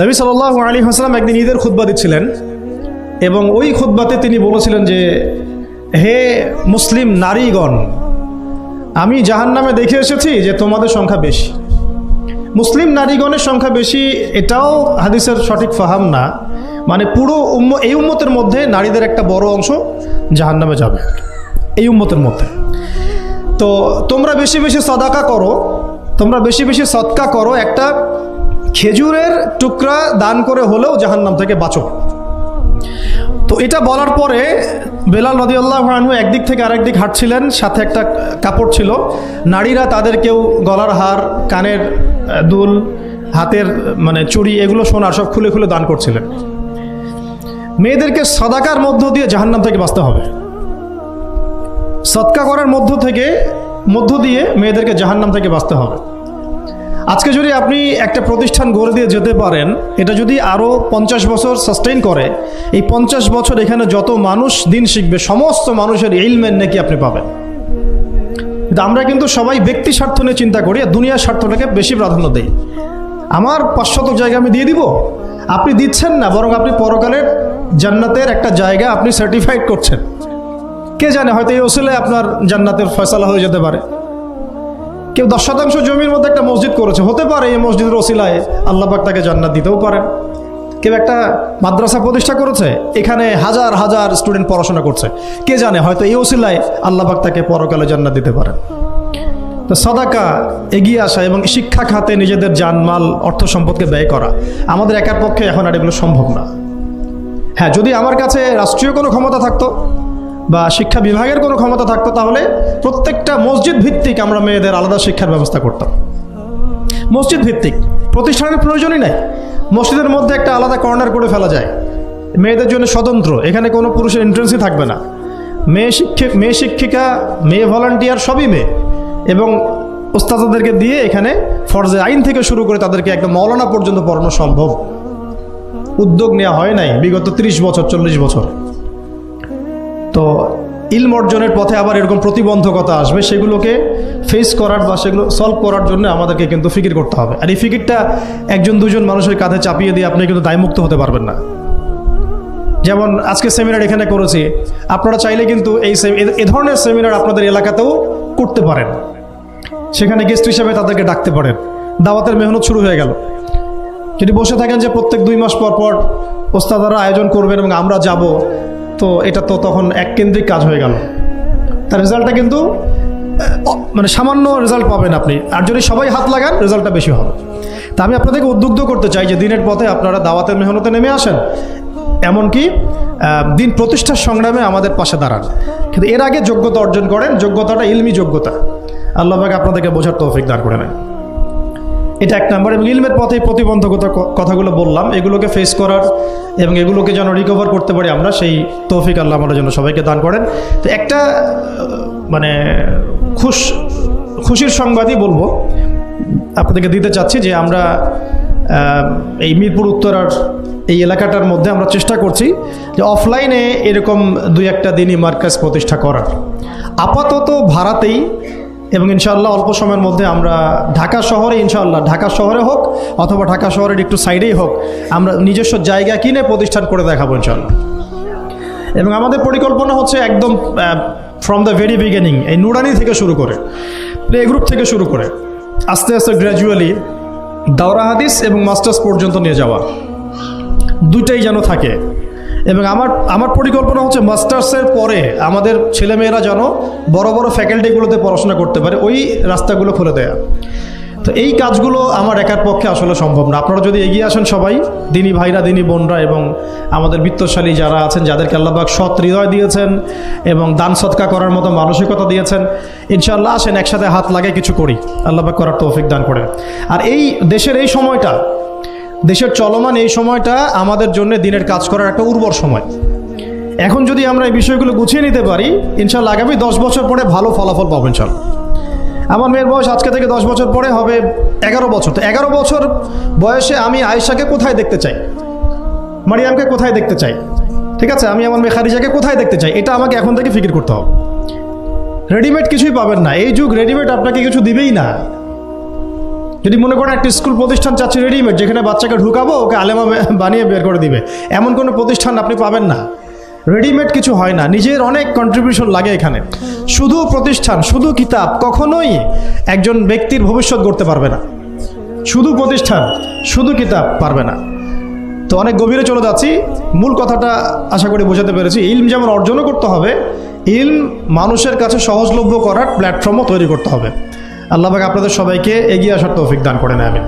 নবী সাল্লাহ আলী হাসলাম একদিন ঈদের খুদ্া দিচ্ছিলেন এবং ওই খুদ্বাতে তিনি বলেছিলেন যে, হে মুসলিম নারীগণ, আমি জাহান নামে দেখে এসেছি যে তোমাদের সংখ্যা বেশি। মুসলিম নারীগণের সংখ্যা বেশি, এটাও হাদিসের সঠিক ফাহাম না। মানে পুরো উম্ম, এই উম্মতের মধ্যে নারীদের একটা বড় অংশ জাহান নামে যাবে, এই উম্মতের মধ্যে। তো তোমরা বেশি বেশি সদাকা করো, তোমরা বেশি বেশি সৎকা করো, একটা খেজুরের টুকরা দান করে হলেও জাহান্নাম থেকে বাঁচো। তো এটা বলার পরে বেলাল রদিউল্লাহ আনহু একদিক থেকে আরেক দিক হাঁটছিলেন, সাথে একটা কাপড় ছিল। নারীরা তাদের কেউ গলার হার, কানের দুল, হাতের মানে চুড়ি এগুলো সোনার সব খুলে খুলে দান করছিলেন। মেয়েদেরকে সদাকার মধ্য দিয়ে জাহান্নাম থেকে বাঁচতে হবে। সৎকা করার মধ্য থেকে, মধ্য দিয়ে মেয়েদেরকে জাহান্নাম থেকে বাঁচতে হবে। আজকে যদি আপনি একটা প্রতিষ্ঠান গড়ে দিয়ে যেতে পারেন, এটা যদি আরও পঞ্চাশ বছর সাস্টেইন করে, এই পঞ্চাশ বছর এখানে যত মানুষ দিন শিখবে, সমস্ত মানুষের ইলমেন নাকি আপনি পাবেন। আমরা কিন্তু সবাই ব্যক্তি স্বার্থ নিয়ে চিন্তা করি আর দুনিয়ার স্বার্থটাকে বেশি প্রাধান্য দেই। আমার পাঁচশত জায়গা আমি দিয়ে দিব? আপনি দিচ্ছেন না, বরং আপনি পরকালের জান্নাতের একটা জায়গা আপনি সার্টিফাইড করছেন। কে জানে, হয়তো এই ওসিলে আপনার জান্নাতের ফয়সালা হয়ে যেতে পারে। কেউ দশ শতাংশ জমির মধ্যে একটা মসজিদ করেছে, হতে পারে এই মসজিদের ওসিলায় আল্লাহবাক তাকে জান্নাত দিতেও পারেন। কেউ একটা মাদ্রাসা প্রতিষ্ঠা করেছে, এখানে হাজার হাজার স্টুডেন্ট পড়াশোনা করছে। কে জানে, হয়তো এই ওসিলায় আল্লাহবাক তাকে পরকালে জান্নাত দিতে পারেন। তো সদাকা এগিয়ে আসা এবং শিক্ষা খাতে নিজেদের জানমাল, অর্থ সম্পদকে ব্যয় করা, আমাদের একার পক্ষে এখন আর এগুলো সম্ভব না। হ্যাঁ যদি আমার কাছে রাষ্ট্রীয় কোনো ক্ষমতা থাকতো বা শিক্ষা বিভাগের কোনো ক্ষমতা থাকতো, তাহলে প্রত্যেকটা মসজিদ ভিত্তিক আমরা মেয়েদের আলাদা শিক্ষার ব্যবস্থা করতাম। মসজিদ ভিত্তিক, প্রতিষ্ঠানের প্রয়োজনই নাই। মসজিদের মধ্যে একটা আলাদা কর্নার করে ফেলা যায়। মেয়েদের জন্য স্বতন্ত্র, এখানে কোনো পুরুষের এন্ট্রেন্সই থাকবে না। মেয়ে শিক্ষক, মেয়ে শিক্ষিকা, মেয়ে ভলান্টিয়ার সবই মেয়ে। এবং ওস্তাদাদেরকে দিয়ে এখানে ফরজে আইন থেকে শুরু করে তাদেরকে একদম মৌলানা পর্যন্ত পড়ানো সম্ভব। উদ্যোগ নেওয়া হয় নাই, বিগত ৩০ বছর, চল্লিশ বছর। তো ইলম অর্জনের পথে আবার এরকম প্রতিবন্ধকতা আসবে, সেগুলোকে ফেস করার বা সেগুলো সলভ করার জন্য আমাদেরকে কিন্তু ফিকির করতে হবে। আর এই ফিকিরটা একজন, দুজন মানুষের কাঁধে চাপিয়ে দিয়ে আপনি কিন্তু দায়মুক্ত হতে পারবেন না। যেমন আজকে সেমিনার এখানে করেছি, আপনারা চাইলে কিন্তু এই এ ধরনের সেমিনার আপনাদের এলাকাতেও করতে পারেন। সেখানে গেস্ট হিসেবে তাদেরকে ডাকতে পারেন। দাওয়াতের মেহনত শুরু হয়ে গেল। যদি বসে থাকেন যে প্রত্যেক দুই মাস পর পর ওস্তাদারা আয়োজন করবেন এবং আমরা যাব তো এটা তো তখন এক কেন্দ্রিক কাজ হয়ে গেল। তার রেজাল্টটা কিন্তু মানে সামান্য রেজাল্ট পাবেন আপনি। আর যদি সবাই হাত লাগান, রেজাল্টটা বেশি হবে। তা আমি আপনাদেরকে উদ্বুদ্ধ করতে চাই যে দিনের পথে আপনারা দাওয়াতের মেহনতে নেমে আসেন। এমনকি দিন প্রতিষ্ঠার সংগ্রামে আমাদের পাশে দাঁড়ান। কিন্তু এর আগে যোগ্যতা অর্জন করেন, যোগ্যতাটা ইলমি যোগ্যতা। আল্লাহবাকে আপনাদেরকে বোঝার তৌফিক দাঁড় করে নেন। এটা এক নম্বর। এবং ইলমের পথে প্রতিবন্ধকতা কথাগুলো বললাম। এগুলোকে ফেস করার এবং এগুলোকে যেন রিকভার করতে পারি আমরা, সেই তৌফিক আল্লাহ আমাদের জন্য সবাইকে দান করেন। তো একটা মানে খুশ, খুশির সংবাদই বলব। আপনাদেরকে দিতে চাচ্ছি যে আমরা এই মিরপুর উত্তরার এই এলাকাটার মধ্যে আমরা চেষ্টা করছি যে অফলাইনে এরকম দুই একটা দিনই মার্কাজ প্রতিষ্ঠা করার। আপাতত ভাড়াতেই এবং ইনশাআল্লাহ অল্প সময়ের মধ্যে আমরা ঢাকা শহরে, ইনশাআল্লাহ ঢাকা শহরে হোক অথবা ঢাকা শহরের একটু সাইডেই হোক, আমরা নিজস্ব জায়গা কিনে প্রতিষ্ঠান করে দেখাবো ইনশাআল্লাহ। এবং আমাদের পরিকল্পনা হচ্ছে একদম ফ্রম দ্য ভেরি বিগিনিং এই নুরানি থেকে শুরু করে, প্লে গ্রুপ থেকে শুরু করে, আস্তে আস্তে গ্র্যাজুয়ালি দাওরা হাদিস এবং মাস্টার্স পর্যন্ত নিয়ে যাওয়া, দুইটাই যেন থাকে। এবং আমার আমার পরিকল্পনা হচ্ছে মাস্টার্সের পরে আমাদের ছেলেমেয়েরা যেন বড় বড় ফ্যাকাল্টিগুলোতে পড়াশোনা করতে পারে ওই রাস্তাগুলো খুলে দেয়া। তো এই কাজগুলো আমার একার পক্ষে আসলে সম্ভব না। আপনারা যদি এগিয়ে আসেন সবাই, দিনী ভাইরা, দিনী বোনরা এবং আমাদের বিত্তশালী যারা আছেন, যাদেরকে আল্লাহবাক সৎ হৃদয় দিয়েছেন এবং দান সৎকা করার মতো মানসিকতা দিয়েছেন, ইনশাআল্লাহ আসেন, একসাথে হাত লাগে কিছু করি। আল্লাহবাক করার তৌফিক দান করেন আর এই দেশের এই সময়টা দেশের চলমান এই সময়টা আমাদের জন্য দিনের কাজ করার একটা উর্বর সময়। এখন যদি আমরা এই বিষয়গুলো গুছিয়ে নিতে পারি, ইনশাল্লাহ আগামী দশ বছর পরে ভালো ফলাফল পাবেন চল আমার মেয়ের বয়স আজকে থেকে দশ বছর পরে হবে এগারো বছর। তো এগারো বছর বয়সে আমি আয়েশাকে কোথায় দেখতে চাই? মারিয়ামকে কোথায় দেখতে চাই? ঠিক আছে, আমি আমার মেয়ে খারিজাকে কোথায় দেখতে চাই? এটা আমাকে এখন থেকে ফিকির করতে হবে। রেডিমেড কিছুই পাবেন না। এই যুগ রেডিমেড আপনাকে কিছু দিবেই না। যদি মনে করেন একটা স্কুল প্রতিষ্ঠান চাচ্ছে রেডিমেড যেখানে বাচ্চাকে ঢুকাবো, ওকে আলেমা বানিয়ে বের করে দিবে। এমন কোনো প্রতিষ্ঠান আপনি পাবেন না। রেডিমেড কিছু হয় না। নিজের অনেক কন্ট্রিবিউশন লাগে এখানে। শুধু প্রতিষ্ঠান, শুধু কিতাব, কখনোই একজন ব্যক্তির ভবিষ্যৎ গড়তে পারবে না। শুধু প্রতিষ্ঠান, শুধু কিতাব পারবে না। তো অনেক গভীরে চলে যাচ্ছি। মূল কথাটা আশা করি বোঝাতে পেরেছি। ইলম যেমন অর্জনও করতে হবে, ইলম মানুষের কাছে সহজলভ্য করার প্ল্যাটফর্মও তৈরি করতে হবে। আল্লাহ পাক আপনাদের সবাইকে এগিয়ে আসার তৌফিক দান করে আমি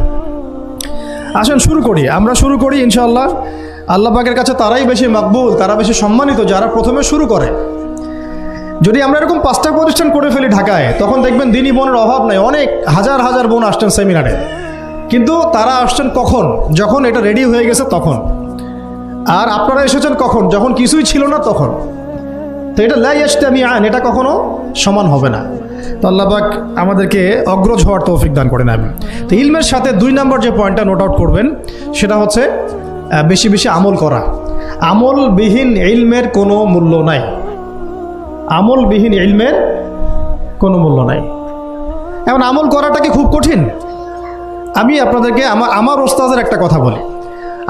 আসেন, শুরু করি। আমরা শুরু করি, ইনশাআল্লাহ। আল্লাহ পাকের কাছে তারাই বেশি মাকবুল, তারা বেশি সম্মানিত যারা প্রথমে শুরু করে। যদি আমরা এরকম পাঁচটা প্রতিষ্ঠান করে ফেলি ঢাকায়, তখন দেখবেন দিনই বোনের অভাব নাই। অনেক হাজার হাজার বোন আসছেন সেমিনারে। কিন্তু তারা আসছেন কখন? যখন এটা রেডি হয়ে গেছে তখন। আর আপনারা এসেছেন কখন? যখন কিছুই ছিল না তখন। তো এটা লাই আসতে আমি আইন এটা কখনো সমান হবে না। তো আল্লাহবাক আমাদেরকে অগ্রজ হওয়ার তৌফিক দান করে নেবেন তো ইলমের সাথে দুই নম্বর যে পয়েন্টটা নোট আউট করবেন, সেটা হচ্ছে বেশি বেশি আমল করা। আমলবিহীন ইলমের কোনো মূল্য নাই। আমলবিহীন ইলমের কোনো মূল্য নাই। এখন আমল করাটা কি খুব কঠিন? আমি আপনাদেরকে আমার আমার ওস্তাজের একটা কথা বলি।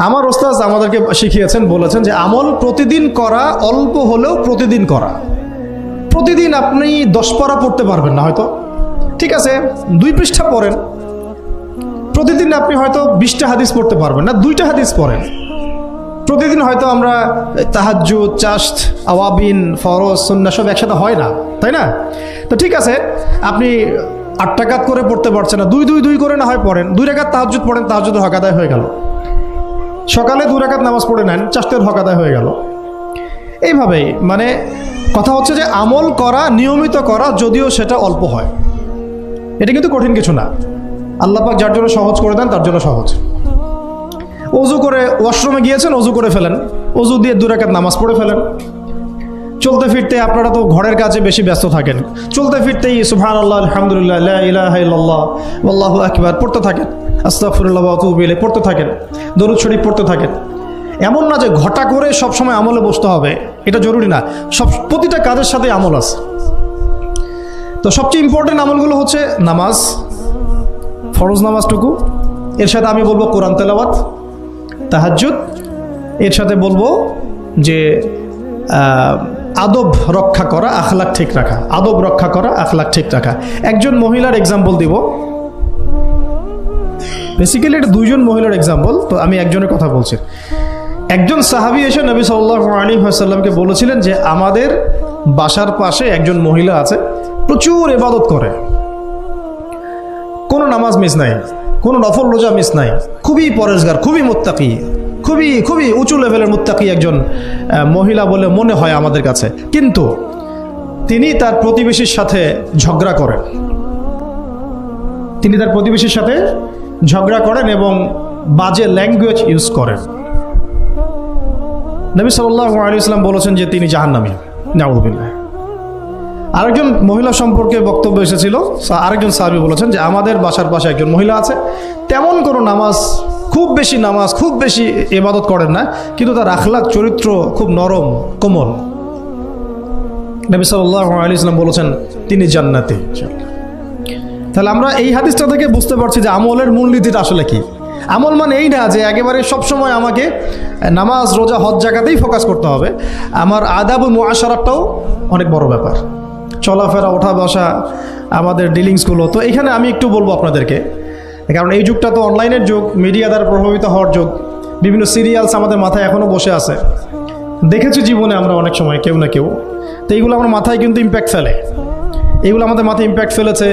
আমার ওস্তাজ আমাদেরকে শিখিয়েছেন, বলেছেন যে আমল প্রতিদিন করা অল্প হলেও প্রতিদিন করা। প্রতিদিন আপনি দশ পারা পড়তে পারবেন না হয়তো। ঠিক আছে? দুই পৃষ্ঠা পড়েন। প্রতিদিন আপনি হয়তো বিশটা হাদিস পড়তে পারবেন না, দুইটা হাদিস পড়েন। প্রতিদিন হয়তো আমরা তাহাজ্জু চাস্ত আওয়াবিন, ফরজ সন্না সব একসাথে হয় না, তাই না? তো ঠিক আছে, আপনি আট টাকাত করে পড়তে পারছেন না, দুই দুই দুই করে না হয় পড়েন, দুই রাকাত তাহাজুদ পড়েন তাহাজুদ হকাদায় হয়ে গেল। সকালে দু রাকাত নামাজ পড়ে নেন চাষতের হকাদায় হয়ে গেল। এইভাবেই মানে কথা হচ্ছে যে আমল করা, নিয়মিত করা, যদিও সেটা অল্প হয়। এটা কিন্তু কঠিন কিছু না। আল্লাপাক যার জন্য সহজ করে দেন, তার জন্য সহজ। অজু করে ওয়াশরুমে গিয়েছেন, অজু করে ফেলেন। অজু দিয়ে দু রাকাত নামাজ পড়ে ফেলেন। চলতে ফিরতে আপনারা তো ঘরের কাজে বেশি ব্যস্ত থাকেন। চলতে ফিরতেই সুবহান আল্লাহ আলহামদুলিল্লাহ আল্লাহু আকবার পড়তে থাকেন। আস্তাগফিরুল্লাহ ওয়া পড়তে থাকেন। দরুদ শরীফ পড়তে থাকেন। এমন না যে ঘটা করে সব সময় আমলে বসতে হবে। এটা জরুরি না। সব, প্রতিটা কাজের সাথে আমল আছে। তো সবচেয়ে ইম্পর্টেন্ট আমলগুলো হচ্ছে নামাজ, ফরজ নামাজটুকু। এর সাথে আমি বলব কোরআন তেলাওয়াত, তাহাজ্জুদ। এর সাথে বলব যে আদব রক্ষা করা আখলাক ঠিক রাখা। আদব রক্ষা করা আখলাক ঠিক রাখা। একজন মহিলার এক্সাম্পল দিব। বেসিক্যালি এটা দুইজন মহিলার এক্সাম্পল তো আমি একজনের কথা বলছি। একজন সাহাবি এসে নবী সাল্লাহ আলী বলেছিলেন যে আমাদের বাসার পাশে একজন মহিলা আছে, প্রচুর এবাদত করে। কোনো নামাজ মিস নাই, কোনো নফল রোজা মিস নাই, খুবই পরেশগার, খুবই মুত্তাকি, খুবই খুবই উঁচু লেভেলের মুত্তাকি একজন মহিলা বলে মনে হয় আমাদের কাছে। কিন্তু তিনি তার প্রতিবেশীর সাথে ঝগড়া করেন। তিনি তার প্রতিবেশীর সাথে ঝগড়া করেন এবং বাজে ল্যাঙ্গুয়েজ ইউজ করেন। নবী সাল্লাহ আলী ইসলাম বলেছেন যে তিনি জাহান্নামী। নাউদ্দিল্লাহ আরেকজন মহিলা সম্পর্কে বক্তব্য এসেছিল আরেকজন সাহাবি বলেছেন যে আমাদের বাসার পাশে একজন মহিলা আছে, তেমন কোনো নামাজ, খুব বেশি নামাজ, খুব বেশি ইবাদত করেন না, কিন্তু তার আখলাক, চরিত্র খুব নরম, কোমল। নবী সাল্লাহ আলী ইসলাম বলেছেন, তিনি জান্নাতি। তাহলে আমরা এই হাদিসটা থেকে বুঝতে পারছি যে আমলের মূলনীতিটা আসলে কি। আমল মানে এই না যে একেবারে সবসময় আমাকে নামাজ, রোজা, হজ জায়গাতেই ফোকাস করতে হবে। আমার আদাব ও মুআশারাতটাও অনেক বড় ব্যাপার। চলাফেরা, ওঠা বসা, আমাদের ডিলিংসগুলো তো এখানে আমি একটু বলব আপনাদেরকে, কারণ এই যুগটা তো অনলাইনের যুগ মিডিয়া দ্বারা প্রভাবিত হওয়ার যুগ। বিভিন্ন সিরিয়ালস আমাদের মাথায় এখনও বসে আছে। দেখেছি জীবনে আমরা অনেক সময়, কেউ না কেউ। তো এইগুলো আমার মাথায় কিন্তু ইম্প্যাক্ট ফেলে। এইগুলো আমাদের মাথায় ইম্প্যাক্ট ফেলেছে।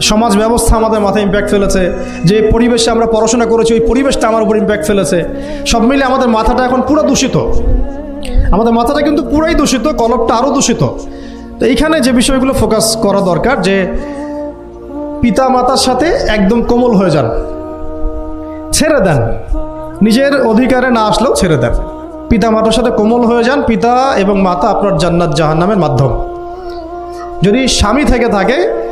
সমাজ ব্যবস্থা আমাদের মাথায় ইম্প্যাক্ট ফেলেছে। যে পরিবেশে আমরা পড়াশোনা করেছি, ওই পরিবেশটা আমার উপর ইম্প্যাক্ট ফেলেছে। সব মিলে আমাদের মাথাটা এখন পুরো দূষিত। আমাদের মাথাটা কিন্তু পুরাই দূষিত, কলপটা আরও দূষিত। তো এইখানে যে বিষয়গুলো ফোকাস করা দরকার, যে পিতা মাতার সাথে একদম কোমল হয়ে যান। ছেড়ে দেন। নিজের অধিকারে না আসলেও ছেড়ে দেন। পিতা মাতার সাথে কোমল হয়ে যান। পিতা এবং মাতা আপনার জান্নাত জাহান্নামের মাধ্যম। যদি স্বামী থেকে থাকে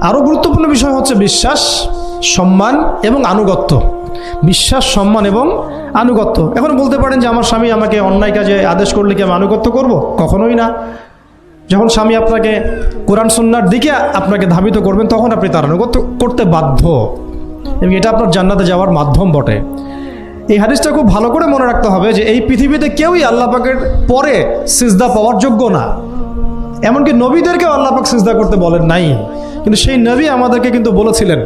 আরও গুরুত্বপূর্ণ বিষয় হচ্ছে বিশ্বাস, সম্মান এবং আনুগত্য। বিশ্বাস, সম্মান এবং আনুগত্য। এখন বলতে পারেন যে আমার স্বামী আমাকে অন্যায় কাজে আদেশ করলে কি আমি আনুগত্য করব? কখনোই না। যখন স্বামী আপনাকে কোরআন সন্ন্যার দিকে আপনাকে ধাবিত করবেন, তখন আপনি তার আনুগত্য করতে বাধ্য। এবং এটা আপনার জান্নাতে যাওয়ার মাধ্যম বটে। এই হাদিসটা খুব ভালো করে মনে রাখতে হবে যে এই পৃথিবীতে কেউই আল্লাহ পাকের পরে সিজদা পাওয়ার যোগ্য না। এমনকি নবীদেরকেও আল্লাহ পাক সিজদা করতে বলেন নাই। কিন্তু সেই নবী আমাদেরকে কিন্তু বলেছিলেন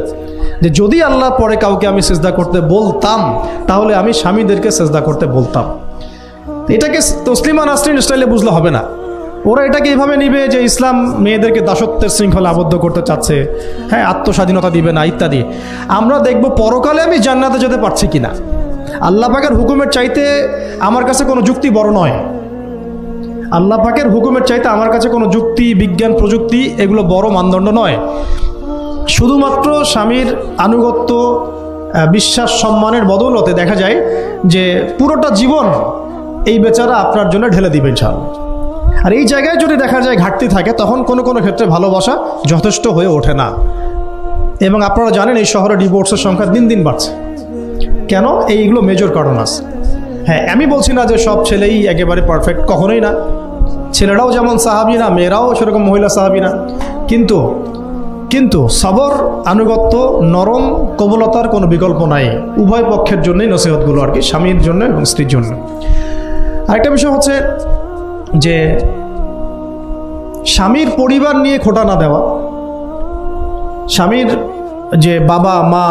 যে যদি আল্লাহ পরে কাউকে আমি সিজদা করতে বলতাম, তাহলে আমি স্বামীদেরকে সিজদা করতে বলতাম। এটাকে তসলিমা নাসরিন স্টাইলে বুঝলে হবে না। ওরা এটাকে এভাবে নিবে যে ইসলাম মেয়েদেরকে দাসত্বের শৃঙ্খলা আবদ্ধ করতে চাচ্ছে হ্যাঁ আত্মস্বাধীনতা দিবে না, ইত্যাদি। আমরা দেখব পরকালে আমি জান্নাতে যেতে পারছি কিনা। আল্লাহ পাকের হুকুমের চাইতে আমার কাছে কোনো যুক্তি বড় নয়। আল্লাহ পাকের হুকুমের চাইতে আমার কাছে কোনো যুক্তি, বিজ্ঞান, প্রযুক্তি এগুলো বড় মানদণ্ড নয়। শুধুমাত্র স্বামীর আনুগত্য বিশ্বাস, সম্মানের বদৌলতে দেখা যায় যে পুরোটা জীবন এই বেচারা আপনার জন্য ঢেলে দিবে ইনশাআল্লাহ। আর এই জায়গায় যদি দেখা যায় ঘাটতি থাকে, তখন কোনো কোনো ক্ষেত্রে ভালোবাসা যথেষ্ট হয়ে ওঠে না। এবং আপনারা জানেন এই শহরে ডিভোর্সের সংখ্যা দিন দিন বাড়ছে। কেন? এইগুলো মেজর কারণ আছে। হ্যাঁ আমি বলছি না যে সব ছেলেই একেবারে পারফেক্ট কখনোই না। ছেলেরাও যেমন সাহাবি না মেয়েরাও সেরকম মহিলা সাহাবি না কিন্তু কিন্তু সবর, আনুগত্য, নরম, কবলতার কোনো বিকল্প নাই। উভয় পক্ষের জন্যই নসিহতগুলো আর কি, স্বামীর জন্য এবং স্ত্রীর জন্য। আরেকটা বিষয় হচ্ছে যে, স্বামীর পরিবার নিয়ে খোটা না দেওয়া, স্বামীর যে বাবা, মা,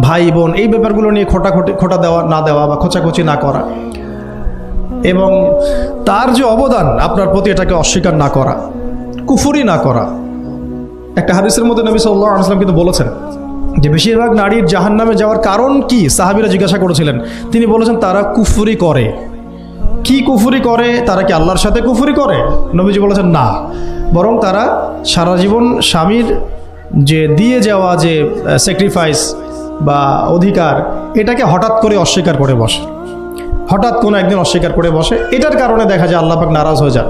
ভাই, বোন, এই ব্যাপারগুলো নিয়ে খোটা খোটা দেওয়া না দেওয়া বা খোঁচাখুচি না করা এবং তার যে অবদান, আপনার প্রতি এটাকে অস্বীকার না করা, কুফুরি না করা। একটা হাদিসের মধ্যে নবী সাল্লাহ আসলাম কিন্তু বলেছেন যে বেশিরভাগ নারীর জাহান নামে যাওয়ার কারণ কি? সাহাবিরা জিজ্ঞাসা করেছিলেন। তিনি বলেছেন, তারা কুফুরি করে। কি কুফুরি করে? তারা কি আল্লাহর সাথে কুফুরি করে? নবীজি বলেছেন, না। বরং তারা সারা জীবন স্বামীর যে দিয়ে যাওয়া যে স্যাক্রিফাইস বা অধিকার, এটাকে হঠাৎ করে অস্বীকার করে বসে। হঠাৎ কোনো একদিন অস্বীকার করে বসে। এটার কারণে দেখা যায় আল্লাপাক নারাজ হয়ে যান।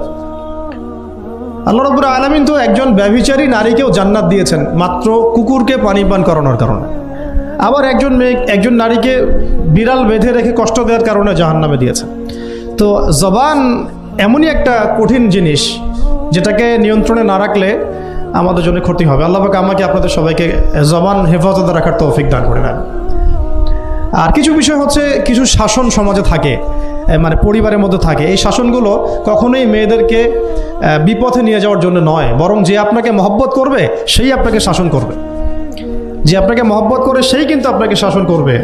আল্লাহ রবুর আলমিন তো একজন ব্যভিচারী নারীকেও জান্নাত দিয়েছেন, মাত্র কুকুরকে পানি পান করানোর কারণে। আবার একজন মেয়ে, একজন নারীকে বিড়াল বেঁধে রেখে কষ্ট দেওয়ার কারণে জাহান নামে দিয়েছেন। তো জবান এমনই একটা কঠিন জিনিস, যেটাকে নিয়ন্ত্রণে না রাখলে আমাদের জন্য ক্ষতি হবে। আল্লাহ পাক আমাকে আপনাদের সবাইকে জবান হেফাজতে রাখার তৌফিক দান করে নেন আর কিছু বিষয় হচ্ছে কিছু শাসন সমাজে থাকে মানে পরিবারের মধ্যে থাকে। এই শাসনগুলো কখনোই মেয়েদেরকে বিপথে নিয়ে যাওয়ার জন্য নয়, বরং যে আপনাকে মহব্বত করবে, সেই আপনাকে শাসন করবে। যে আপনাকে মহব্বত করে, সেই কিন্তু আপনাকে শাসন করবে।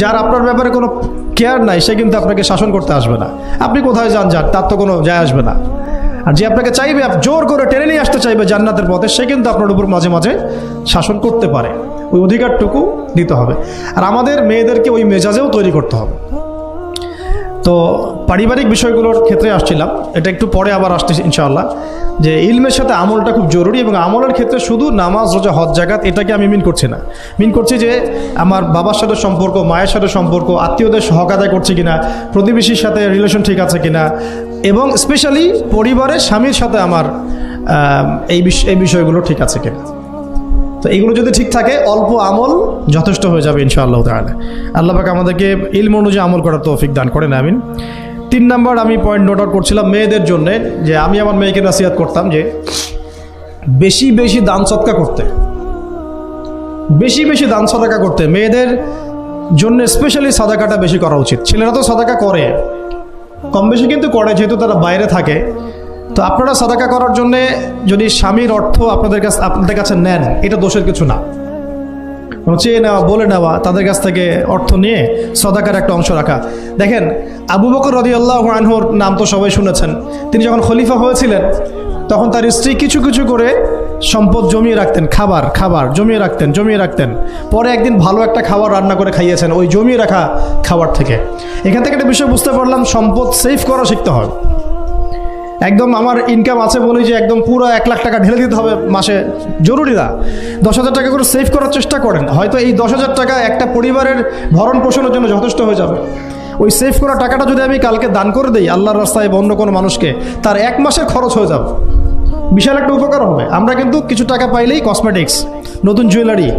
যার আপনার ব্যাপারে কোনো কেয়ার নাই, সে কিন্তু আপনাকে শাসন করতে আসবে না। আপনি কোথায় যান যান তার তো কোনো যায় আসবে না। আর যে আপনাকে চাইবে, জোর করে টেনে নিয়ে আসতে চাইবে জান্নাতের পথে, সে কিন্তু আপনার উপর মাঝে মাঝে শাসন করতে পারে। ওই অধিকারটুকু দিতে হবে। আর আমাদের মেয়েদেরকে ওই মেজাজেও তৈরি করতে হবে। তো পারিবারিক বিষয়গুলোর ক্ষেত্রে আসছিলাম। এটা একটু পরে আবার আসতে ইনশাআল্লাহ। যে ইলমের সাথে আমলটা খুব জরুরি এবং আমলের ক্ষেত্রে শুধু নামাজ, রোজা, হজ জাগাত এটাকে আমি মিন করছি না। মিন করছি যে আমার বাবার সাথে সম্পর্ক, মায়ের সাথে সম্পর্ক, আত্মীয়দের হক আদায় করছে কিনা, প্রতিবেশীর সাথে রিলেশন ঠিক আছে কিনা, এবং স্পেশালি পরিবারের স্বামীর সাথে আমার এই বিষয়গুলো ঠিক আছে কিনা। তো এগুলো যদি ঠিক থাকে, অল্প আমল যথেষ্ট হয়ে যাবে ইনশাআল্লাহ তাহলে আল্লাহ পাক আমাদেরকে ইলম অনুযায়ী আমল করার তৌফিক দান করেন, আমিন। তিন নাম্বার আমি পয়েন্ট নোট আউট করছিলাম মেয়েদের জন্যে, যে আমি আমার মেয়েকে নাসিহাত করতাম যে, বেশি বেশি দান সৎকা করতে। বেশি বেশি দান সদাকা করতে। মেয়েদের জন্য স্পেশালি সাদাকাটা বেশি করা উচিত। ছেলেরা তো সাদাকা করে। কম বেশি কিন্তু করে, যেহেতু তারা বাইরে থাকে। তো আপনারা সাদাকা করার জন্য যদি স্বামীর অর্থ আপনাদের কাছে আপনাদের কাছে নেন, এটা দোষের কিছু না। চেয়ে নেওয়া, বলে নেওয়া, তাদের কাছ থেকে অর্থ নিয়ে সদাকার একটা অংশ রাখা। দেখেন, আবু বকর রদি আল্লাহ আনহুর নাম তো সবাই শুনেছেন। তিনি যখন খলিফা হয়েছিলেন, তখন তার স্ত্রী কিছু কিছু করে সম্পদ জমিয়ে রাখতেন। খাবার খাবার, জমিয়ে রাখতেন জমিয়ে রাখতেন। পরে একদিন ভালো একটা খাবার রান্না করে খাইয়েছেন, ওই জমিয়ে রাখা খাবার থেকে। এখান থেকে একটা বিষয় বুঝতে পারলাম, সম্পদ সেভ করা শিখতে হয়। একদম আমার ইনকাম আছে বলেই যে একদম পুরো এক লাখ টাকা ঢেলে দিতে হবে মাসে। জরুরি না। দশ হাজার টাকা করে সেভ করার চেষ্টা করেন। হয়তো এই দশ হাজার টাকা একটা পরিবারের ভরণ পোষণের জন্য যথেষ্ট হয়ে যাবে। ওই সেভ করা টাকাটা যদি আমি কালকে দান করে দিই, আল্লাহর রাস্তায় অন্য কোনো মানুষকে, তার এক মাসের খরচ হয়ে যাবে। বিশাল একটা উপকার হবে। আমরা কিন্তু কিছু টাকা পাইলেই কসমেটিক্স নতুন জুয়েলারি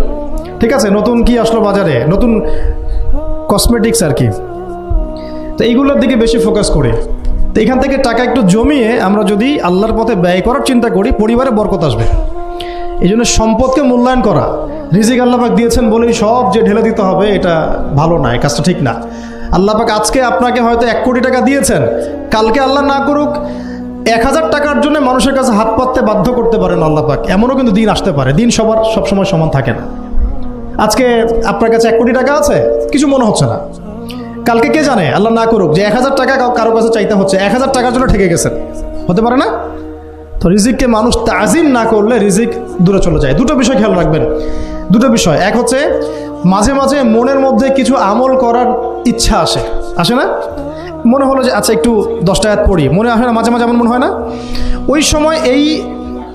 ঠিক আছে? নতুন কি আসলো বাজারে? নতুন কসমেটিক্স আর কি। তো এইগুলোর দিকে বেশি ফোকাস করি। এখান থেকে টাকা একটু জমিয়ে আমরা যদি আল্লাহর পথে ব্যয় করার চিন্তা করি, পরিবারে বরকত আসবে। এই জন্য সম্পদকে মূল্যায়ন করা। রিজিক আল্লাপাক দিয়েছেন বলেই সব যে ঢেলে দিতে হবে, এটা ভালো না, এই কাজটা ঠিক না। আল্লাপাক আজকে আপনাকে হয়তো এক কোটি টাকা দিয়েছেন। কালকে আল্লাহ না করুক, এক হাজার টাকার জন্য মানুষের কাছে হাত পাততে বাধ্য করতে পারেন আল্লাপাক এমনও কিন্তু দিন আসতে পারে, দিন সবার সবসময় সমান থাকে না। আজকে আপনার কাছে এক কোটি টাকা আছে, কিছু মনে হচ্ছে না। কালকে কে জানে? আল্লাহ না করুক, যে এক হাজার টাকা কারও কাছে চাইতে হচ্ছে, এক হাজার টাকার জন্য ঠেকে গেছেন। হতে পারে না? তো রিজিককে মানুষ তাজিম না করলে রিজিক দূরে চলে যায়। দুটো বিষয় খেয়াল রাখবেন। দুটো বিষয়। এক হচ্ছে, মাঝে মাঝে মনের মধ্যে কিছু আমল করার ইচ্ছা আসে। আসে না? মনে হলো যে আচ্ছা একটু দশটা হাত পড়ি। মনে আসে না, মাঝে মাঝে এমন মনে হয় না? ওই সময় এই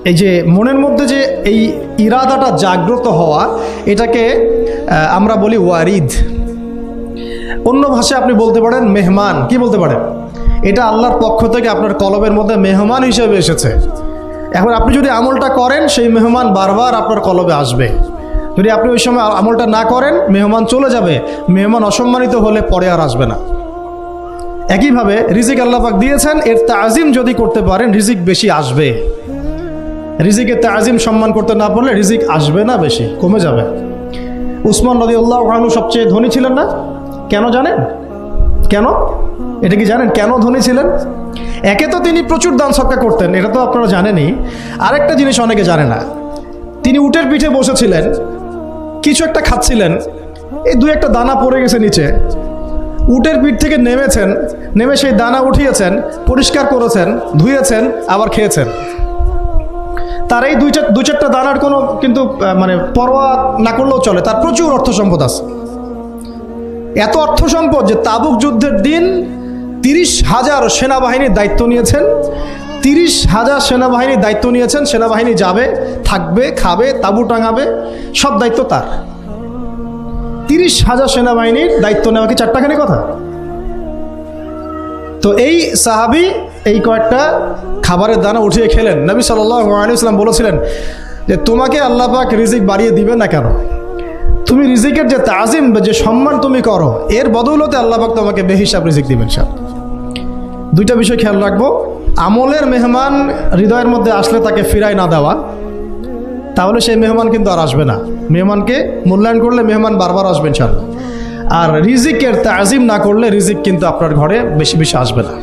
এই যে মনের মধ্যে যে এই ইরাদাটা জাগ্রত হওয়া, এটাকে আমরা বলি ওয়ারিদ। অন্য ভাষায় আপনি বলতে পারেন মেহমান। কি বলতে পারেন? এটা আল্লাহর পক্ষ থেকে আপনার কলবের মধ্যে মেহমান হিসেবে এসেছে। এখন আপনি যদি আমলটা করেন, সেই মেহমান বারবার আপনার কলবে আসবে। যদি আপনি ওই সময় আমলটা না করেন, মেহমান চলে যাবে। মেহমান অসম্মানিত হলে পরে আর আসবে না। একইভাবে রিজিক আল্লাপাক দিয়েছেন, এর তাজিম যদি করতে পারেন, রিজিক বেশি আসবে। রিজিকের তাজিম সম্মান করতে না পারলে রিজিক আসবে না বেশি, কমে যাবে। উসমান নদী আল্লাহ সবচেয়ে ধনী ছিলেন না? কেন জানেন? কেন? এটা কি জানেন? কেন ধনী ছিলেন? একে তো তিনি প্রচুর দান সৎকা করতেন, এটা তো আপনারা জানেনই। আরেকটা জিনিস অনেকে জানে না, তিনি উটের পিঠে বসেছিলেন, কিছু একটা খাচ্ছিলেন, এই দু একটা দানা পড়ে গেছে নিচে। উটের পিঠ থেকে নেমেছেন, নেমে সেই দানা উঠিয়েছেন, পরিষ্কার করেছেন, ধুয়েছেন, আবার খেয়েছেন। তার এই দুই চার দু চারটা দানার কোনো কিন্তু মানে পরোয়া না করলেও চলে, তার প্রচুর অর্থ সম্পদ আছে। এত অর্থ সম্পদ যে তাবুক যুদ্ধের দিন তিরিশ হাজার সেনাবাহিনীর দায়িত্ব নিয়েছেন। তিরিশ হাজার সেনাবাহিনীর দায়িত্ব নিয়েছেন, সেনাবাহিনী যাবে, থাকবে, খাবে, তাবু টাঙাবে, সব দায়িত্ব তার। তিরিশ হাজার সেনাবাহিনীর দায়িত্ব নেওয়া কি চারটাখানি কথা? তো এই সাহাবি এই কয়েকটা খাবারের দানা উঠিয়ে খেলেন। নবী সাল্লাম বলেছিলেন যে, তোমাকে আল্লাহ পাক রিজিক বাড়িয়ে দিবে না কেন? তুমি রিজিকের যে তাজিম বা যে সম্মান তুমি করো, এর বদৌলতে আল্লাহ পাক তোমাকে বেহিসাব রিজিক দিবেন সব দুইটা বিষয় খেয়াল রাখব। আমলের মেহমান হৃদয়ের মধ্যে আসলে তাকে ফিরায় না দেওয়া। তাহলে সেই মেহমান কিন্তু আর আসবে না। মেহমানকে মূল্যায়ন করলে মেহমান বারবার আসবেন ইনশাল্লাহ আর রিজিকের তাজিম না করলে রিজিক কিন্তু আপনার ঘরে বেশি বেশি আসবে না।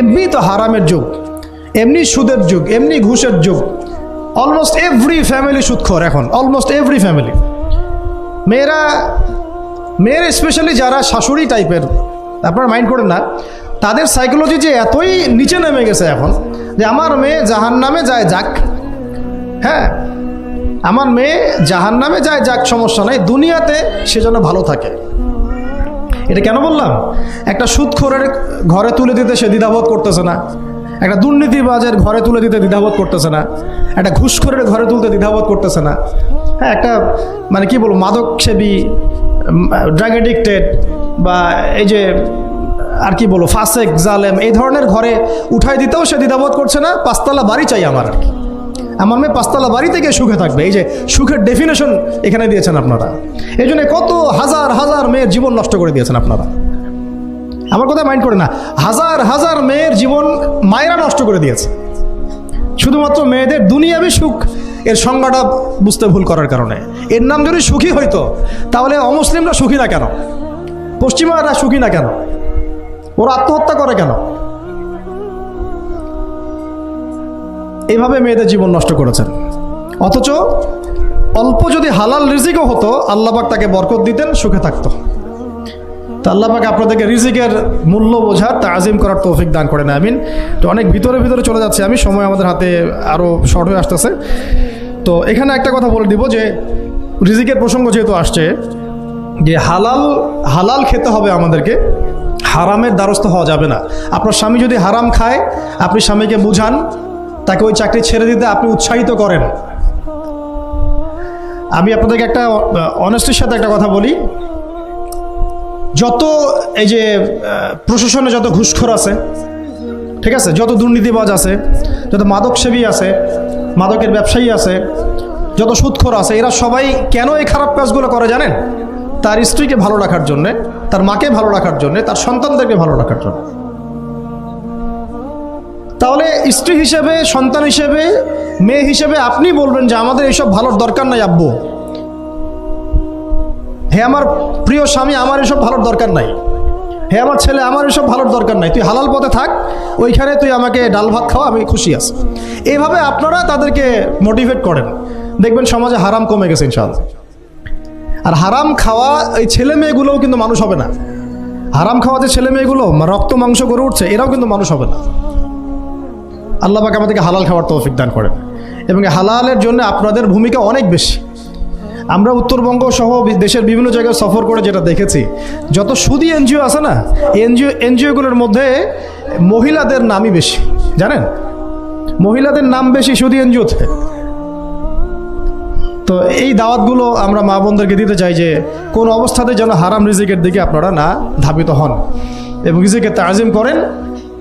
এমনি তো হারামের যুগ, এমনি সুদের যুগ, এমনি ঘুষের যুগ। অলমোস্ট এভরি ফ্যামিলি সুদখোর এখন অলমোস্ট এভরি ফ্যামিলি মেয়েরা, মেয়ের স্পেশালি যারা শাশুড়ি টাইপের আপনারা মাইন্ড করেন না, তাদের সাইকোলজি যে এতই নিচে নেমে গেছে এখন, যে আমার মেয়ে জাহান নামে যায় যাক। হ্যাঁ আমার মেয়ে জাহান নামে যায় যাক, সমস্যা নাই, দুনিয়াতে সে যেন ভালো থাকে। এটা কেন বললাম? একটা সুদখোরের ঘরে তুলে দিতে সে দ্বিধাবোধ করতেছে না। একটা দুর্নীতিবাজের ঘরে তুলে দিতে দ্বিধাবোধ করতেছে না। একটা ঘুষখোরের ঘরে তুলতে দ্বিধাবোধ করতেছে না। হ্যাঁ একটা মানে কি বলব মাদক সেবী ড্রাগ এডিক্টেড বা এই যে, আর কি বলব ফাসেক জালেম, এই ধরনের ঘরে উঠাই দিতেও সে দ্বিধাবোধ করছে না, পাঁচতলা বাড়ি চাই আমার আর কি। আমার মেয়ে পাঁচতলা বাড়ি থেকে সুখে থাকবে। এই যে সুখের ডেফিনেশন এখানে দিয়েছেন আপনারা। এই জন্য কত হাজার হাজার মেয়ের জীবন নষ্ট করে দিয়েছেন আপনারা। আমার কথা মাইন্ড করে না। হাজার হাজার মেয়ের জীবন মায়েরা নষ্ট করে দিয়েছে। শুধুমাত্র মেয়েদের দুনিয়াবি সুখ এর সংজ্ঞাটা বুঝতে ভুল করার কারণে। এর নাম যদি সুখী হইতো, তাহলে অমুসলিমরা সুখী না কেন? পশ্চিমারা সুখী না কেন? ওরা আত্মহত্যা করে কেন? এইভাবে মেয়েদের জীবন নষ্ট করেছেন। অথচ অল্প যদি হালাল রিজিকও হতো, আল্লাপাক তাকে বরকত দিতেন, সুখে থাকতো। তা আল্লাপাক আপনাদেরকে রিজিকের মূল্য বোঝার তাজিম করার তৌফিক দান করেন আমিন। তো অনেক ভিতরে ভিতরে চলে যাচ্ছে। আমি সময় আমাদের হাতে আরও শর্ট হয়ে আসতেছে। তো এখানে একটা কথা বলে দিব যে রিজিকের প্রসঙ্গ যেহেতু আসছে, যে হালাল হালাল খেতে হবে আমাদেরকে, হারামের দ্বারস্থ হওয়া যাবে না। আপনার স্বামী যদি হারাম খায়, আপনি স্বামীকে বুঝান, তাকে ওই চাকরি ছেড়ে দিতে আপনি উৎসাহিত করেন। আমি আপনাদেরকে একটা অনেস্টির সাথে একটা কথা বলি। যত এই যে প্রশাসনে যত ঘুষখোর আছে, ঠিক আছে, যত দুর্নীতিবাজ আছে, যত মাদক সেবী আছে মাদকের ব্যবসায়ী আছে, যত সুদখোর আছে, এরা সবাই কেন এই খারাপ কাজগুলো করে জানেন? তার স্ত্রীকে ভালো রাখার জন্যে, তার মাকে ভালো রাখার জন্যে, তার সন্তানদেরকে ভালো রাখার জন্য। তাহলে স্ত্রী হিসেবে, সন্তান হিসেবে, মেয়ে হিসেবে আপনি বলবেন যে আমাদের এইসব ভালোর দরকার নাই, আব্বু। হে আমার প্রিয় স্বামী, আমার এসব ভালোর দরকার নাই। হে আমার ছেলে, আমার এসব ভালোর দরকার নাই। তুই হালাল পথে থাক, ওইখানে তুই আমাকে ডাল ভাত খাওয়া, আমি খুশি আছি। এইভাবে আপনারা তাদেরকে মোটিভেট করেন। দেখবেন সমাজে হারাম কমে গেছে ইনশাআল্লাহ। আর হারাম খাওয়া, এই ছেলে মেয়েগুলোও কিন্তু মানুষ হবে না। হারাম খাওয়া যে ছেলে মেয়েগুলো রক্ত, মাংস করে উঠছে, এরাও কিন্তু মানুষ হবে না। আল্লাহ পাক আমাদেরকে হালাল খাওয়ার তৌফিক দান করেন। এবং হালালের জন্য আপনাদের ভূমিকা অনেক বেশি। আমরা উত্তরবঙ্গ সহ দেশের বিভিন্ন জায়গায় সফর করে যেটা দেখেছি। যত সুদি এনজিও আছে না, এনজিও, এনজিওগুলোর মধ্যে মহিলাদের নামই বেশি, জানেন? মহিলাদের নাম বেশি সুদি এনজিওতে। তো এই দাওয়াতগুলো আমরা মা বোনদেরকে দিতে চাই যে, কোন অবস্থাতে যেন হারাম রিজিকের দিকে আপনারা না ধাবিত হন। এবং রিজিকে তাজিম করেন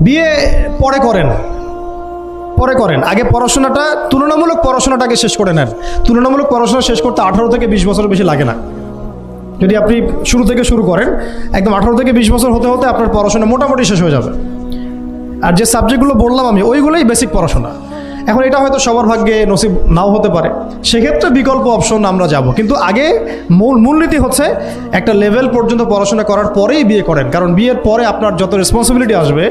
বিয়ে পরে করেন। পরে করেন। আগে পড়াশোনাটা, তুলনামূলক পড়াশোনাটাকে শেষ করে নেন। তুলনামূলক পড়াশোনা শেষ করতে আঠারো থেকে বিশ বছর বেশি লাগে না। যদি আপনি শুরু থেকে শুরু করেন, একদম আঠারো থেকে বিশ বছর হতে হতে আপনার পড়াশোনা মোটামুটি শেষ হয়ে যাবে। আর যে সাবজেক্টগুলো বললাম আমি, ওইগুলোই বেসিক পড়াশোনা। এখন এটা হয়তো সবার ভাগ্যে নসিব নাও হতে পারে। সেক্ষেত্রে বিকল্প অপশন আমরা যাব। কিন্তু আগে মূল মূলনীতি হচ্ছে একটা লেভেল পর্যন্ত পড়াশোনা করার পরেই বিয়ে করেন। কারণ বিয়ের পরে আপনার যত রেসপন্সিবিলিটি আসবে,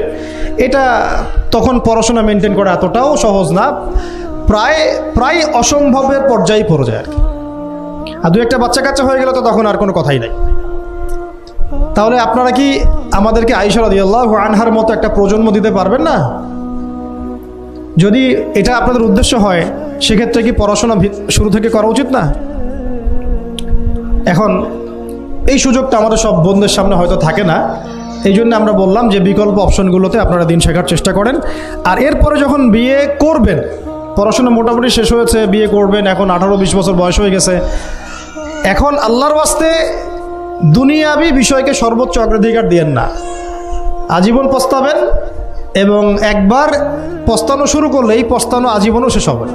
এটা তখন পড়াশোনা মেনটেন করা এতটাও সহজ না। প্রায় প্রায় অসম্ভবের পর্যায়ে পড়ে যায় আর কি। আর দু একটা বাচ্চা কাচ্চা হয়ে গেলে তো তখন আর কোনো কথাই নাই। তাহলে আপনারা কি আমাদেরকে আইসা রাদিয়াল্লাহু আনহার মতো একটা প্রজন্ম দিতে পারবেন না? যদি এটা আপনাদের উদ্দেশ্য হয়, সেক্ষেত্রে কি পড়াশোনা শুরু থেকে করা উচিত না? এখন, এই সুযোগটা আমাদের সব বোনদের সামনে হয়তো থাকে না। এই জন্য আমরা বললাম যে বিকল্প অপশনগুলোতে আপনারা দিন শেখার চেষ্টা করেন। আর এরপরে যখন বিয়ে করবেন, পড়াশোনা মোটামুটি শেষ হয়েছে, বিয়ে করবেন, এখন আঠারো বিশ বছর বয়স হয়ে গেছে। এখন আল্লাহর ওয়াস্তে দুনিয়াবি বিষয়কে সর্বোচ্চ অগ্রাধিকার দিয়েন না। আজীবন পস্তাবেন এবং একবার পস্তানো শুরু করলে এই পস্তানো আজীবনও শেষ হবে।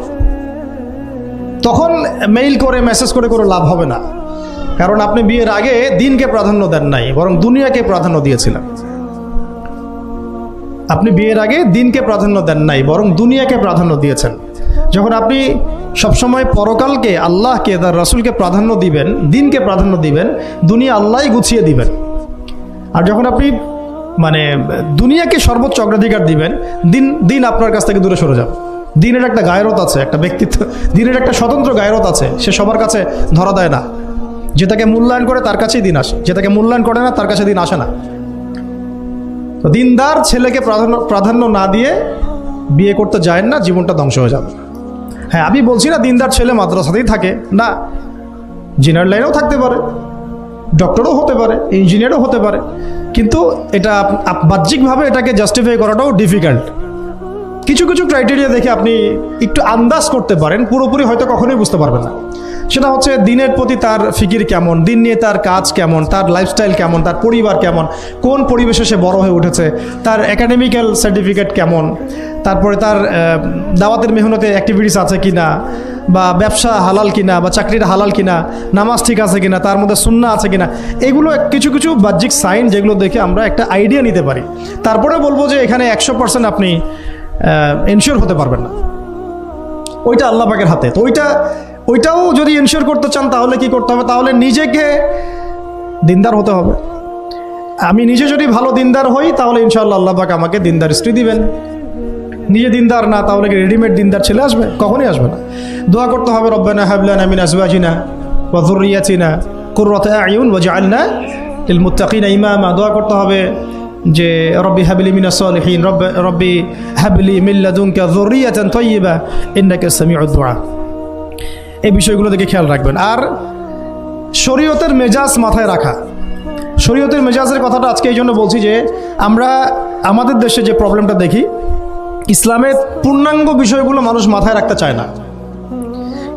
তখন মেইল করে মেসেজ করে করে লাভ হবে না। কারণ আপনি বিয়ের আগে দিনকে প্রাধান্য দেন নাই, বরং দুনিয়াকে প্রাধান্য দিয়েছিলেন। আপনি বিয়ের আগে দিনকে প্রাধান্য দেন নাই, বরং দুনিয়াকে প্রাধান্য দিয়েছেন। যখন আপনি সবসময় পরকালকে আল্লাহকে, তার রাসূলকে প্রাধান্য দিবেন, দিনকে প্রাধান্য দিবেন, দুনিয়া আল্লাহই গুছিয়ে দিবেন। আর যখন আপনি মানে দুনিয়াকে সর্বোচ্চ অগ্রাধিকার দিবেন, দিন দিন আপনার কাছ থেকে দূরে সরে যাবে দিনের একটা গায়রত আছে, একটা ব্যক্তিত্ব, দিনের একটা স্বতন্ত্র গায়রত আছে, সে সবার কাছে ধরা দেয় না। যে তাকে মূল্যায়ন করে তার কাছেই দিন আসে যে তাকে মূল্যায়ন করে না তার কাছে দিন আসে না। তো দিনদার ছেলেকে প্রাধান্য প্রাধান্য না দিয়ে বিয়ে করতে যায় না, জীবনটা ধ্বংস হয়ে যাবে। হ্যাঁ আমি বলছি না দিনদার ছেলে মাদ্রাসাতেই থাকে, না জেনারেল লাইনেও থাকতে পারে ডক্টরও হতে পারে ইঞ্জিনিয়ারও হতে পারে। কিন্তু এটা বাহ্যিকভাবে এটাকে জাস্টিফাই করাটাও ডিফিকাল্ট কিছু কিছু ক্রাইটেরিয়া দেখে আপনি একটু আন্দাজ করতে পারেন, পুরোপুরি হয়তো কখনোই বুঝতে পারবেন না। সেটা হচ্ছে দিনের প্রতি তার ফিকির কেমন, দিন নিয়ে তার কাজ কেমন, তার লাইফস্টাইল কেমন, তার পরিবার কেমন, কোন পরিবেশে সে বড় হয়ে উঠেছে, তার একাডেমিক্যাল সার্টিফিকেট কেমন, তারপরে তার দাওয়াতের মেহনতে অ্যাক্টিভিটিস আছে কি না বা ব্যবসা হালাল কিনা বা চাকরিটা হালাল কিনা, নামাজ ঠিক আছে কিনা, তার মধ্যে সুন্না আছে কিনা, এগুলো কিছু কিছু বাহ্যিক সাইন যেগুলো দেখে আমরা একটা আইডিয়া নিতে পারি। তারপরে বলব যে এখানে একশো পার্সেন্ট আপনি এনশিওর হতে পারবেন না। ওইটা আল্লাহ পাকের হাতে। তো ওইটা, ওইটাও যদি এনশিওর করতে চান তাহলে কি করতে হবে? তাহলে নিজেকে দিনদার হতে হবে। আমি নিজে যদি ভালো দিনদার হই, তাহলে ইনশাআল্লাহ আল্লাহ পাক আমাকে দিনদার স্ত্রী দিবেন। নিজে দিনদার না, তাহলে কি রেডিমেড দিনদার ছেলে আসবে? কখনই আসবে না। দোয়া করতে হবে, রব্বানা হাবলানা মিন আজওয়াজিনা ওয়া যুররিয়াতিনা কুররাতা আয়ুন ওয়াজআলনা লিল মুত্তাকিনা ইমামা। দোয়া করতে হবে যে, রব্বি হাবলি মিনা সলিহিন, রব্ব, রব্বি হাবলি মিন লাদুনকা যুররিয়াতান তাইয়্যিবা ইন্নাকা সামিউদ দুআ। এই বিষয়গুলো দিকে খেয়াল রাখবেন। আর শরীয়তের মেজাজ মাথায় রাখা। শরীয়তের মেজাজের কথাটা আজকে এই জন্য বলছি যে, আমরা আমাদের দেশে যে প্রবলেমটা দেখি, ইসলামের পূর্ণাঙ্গ বিষয়গুলো মানুষ মাথায় রাখতে চায় না।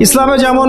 ইসলামে যেমন